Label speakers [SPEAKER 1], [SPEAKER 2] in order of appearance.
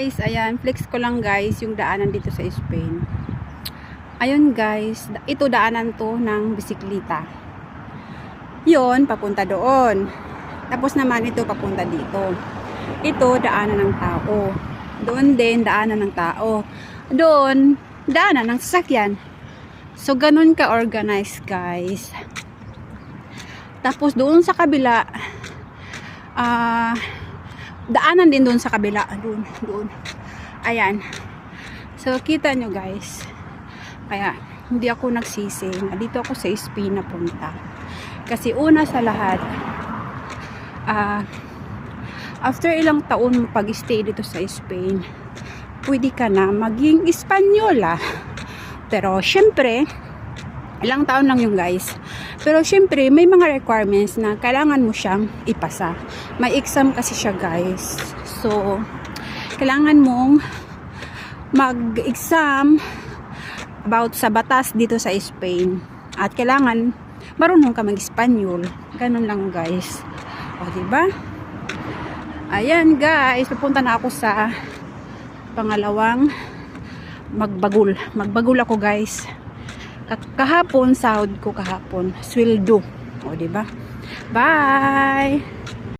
[SPEAKER 1] guys, ayan, flex ko lang guys yung daanan dito sa Spain. Ayun guys, ito daanan to ng bisikleta. Yon, papunta doon. Tapos naman ito papunta dito. Ito daanan ng tao. Doon din daanan ng tao. Doon daanan ng sasakyan. So ganun ka organized guys. Tapos doon sa kabila ah daanan din doon sa kabila. Doon doon. Ayan. So kita nyo guys. Kaya hindi ako nagsisi na dito ako sa Spain na punta. Kasi una sa lahat ah after ilang taon pag-stay dito sa Spain pwede ka na maging Espanyola pero syempre ilang taon lang yung guys. Pero syempre may mga requirements na kailangan mo siyang ipasa. May exam kasi siya guys. So kailangan mong mag-exam about sa batas dito sa Spain. At kailangan marunong ka mag-Espanyol. Ganun lang guys. O diba? Ayan guys. Pupunta na ako sa pangalawang magbagul magbagul ako guys Ka- kahapon sahod ko kahapon. Sweldo. O diba bye